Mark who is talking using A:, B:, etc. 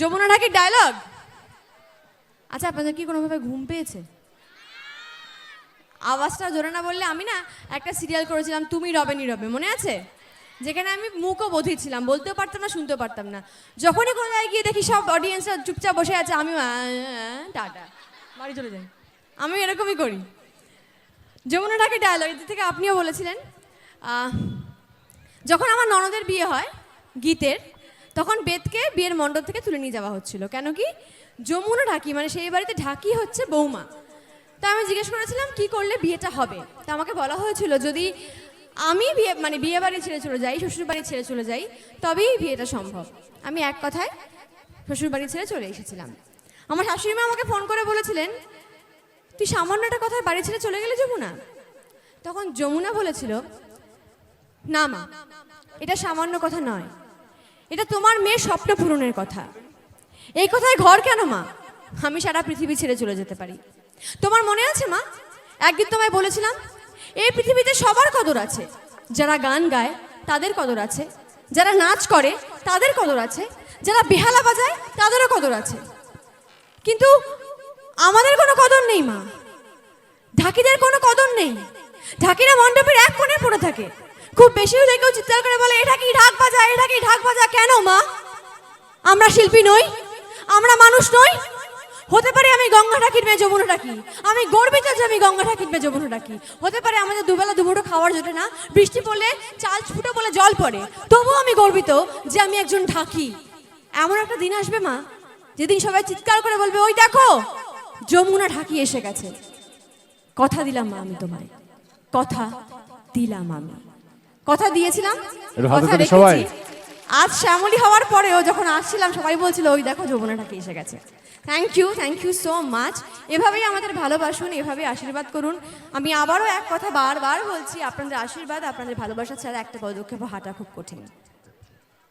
A: Jamuna ঢাকির dialogue আচ্ছা আপনাদের কি কোনোভাবে ঘুম পেয়েছে? আওয়াজটা জোরে না বললে আমি না একটা সিরিয়াল করেছিলাম, তুমি রবে নীরবে মনে আছে? যেখানে আমি মুখও বধির ছিলাম বলতেও পারতাম না, শুনতেও পারতাম না। যখনই কোনো জায়গায় গিয়ে দেখি সব অডিয়েন্সরা চুপচাপ বসে আছে, আমি টাটা, বাড়ি চলে যাই। আমি এরকমই করি। যমুনা ঢাকির ডায়লগ এর থেকে আপনিও বলেছিলেন যখন আমার ননদের বিয়ে হয়, গীতের তখন বেদকে বিয়ের মণ্ডপ থেকে তুলে নিয়ে যাওয়া হচ্ছিল। কেন কি? যমুনা ঢাকি মানে সেই বাড়িতে ঢাকি হচ্ছে বৌমা। তা আমি জিজ্ঞেস করেছিলাম, কি করলে বিয়েটা হবে? তা আমাকে বলা হয়েছিল, যদি আমি বিয়ে মানে বিয়ে বাড়ি ছেড়ে চলে যাই, শ্বশুর বাড়ি ছেড়ে চলে যাই, তবেই বিয়েটা সম্ভব। আমি এক কথায় শ্বশুর বাড়ি ছেড়ে চলে এসেছিলাম। আমার শাশুড়ি মা আমাকে ফোন করে বলেছিলেন, তুই সামান্য একটা কথায় বাড়ি ছেড়ে চলে গেলে যমুনা? তখন যমুনা বলেছিল, না মা, এটা সামান্য কথা নয়। এটা তোমার মেয়ের স্বপ্ন পূরণের কথা। এই কথায় ঘর কেন, মা? আমি সারা পৃথিবী ছেড়ে চলে যেতে পারি। তোমার মনে আছে, মা? একদিন তোমায় বলেছিলাম, এই পৃথিবীতে সবার কদর আছে। যারা গান গায়, তাদের কদর আছে। যারা নাচ করে, তাদের কদর আছে। যারা বেহালা বাজায়, তাদেরও কদর আছে। কিন্তু আমাদের কোনো কদর নেই, মা। ঢাকিদের কোনো কদর নেই। ঢাকিরা মণ্ডপের এক কোণে পড়ে থাকে। খুব বেশি হলে কেউ চিৎকার করে বলে, এটা কি ঢাক বাজা? এটা কি ঢাক বাজা? কেন মা? আমরা শিল্পী নই, আমরা মানুষ নই। হতে পারে আমি গঙ্গা ঢাকির মেয়ে, যমুনা ডাকি আমি গর্বিত যে আমি গঙ্গা ঢাকির মেয়ে, যমুনা ডাকি হতে পারে আমাদের দুবেলা দুমুঠো খাওয়ার জোটে না। বৃষ্টি পড়লে চাল ফুটো বলে জল পড়ে। তবুও আমি গর্বিত যে আমি একজন ঢাকি। এমন একটা দিন আসবে মা, যেদিন সবাই চিৎকার করে বলবে, ওই দেখো, যমুনা ঢাকি এসে গেছে। কথা দিলাম মা আমি তোমায়। কথা দিলাম আমি। কথা দিয়েছিলাম কথা রেখেছি। আজ শ্যামলি হওয়ার পরেও যখন আসছিলাম সবাই বলছিল ওই দেখো যৌবনাটাকে এসে গেছে। Thank you thank you so much এভাবেই আমাদের ভালোবাসুন এভাবে আশীর্বাদ করুন। আমি আবারও এক কথা বারবার বলছি আপনাদের আশীর্বাদ আপনাদের ভালোবাসা ছাড়া একটা পদক্ষেপ হাঁটা খুব কঠিন।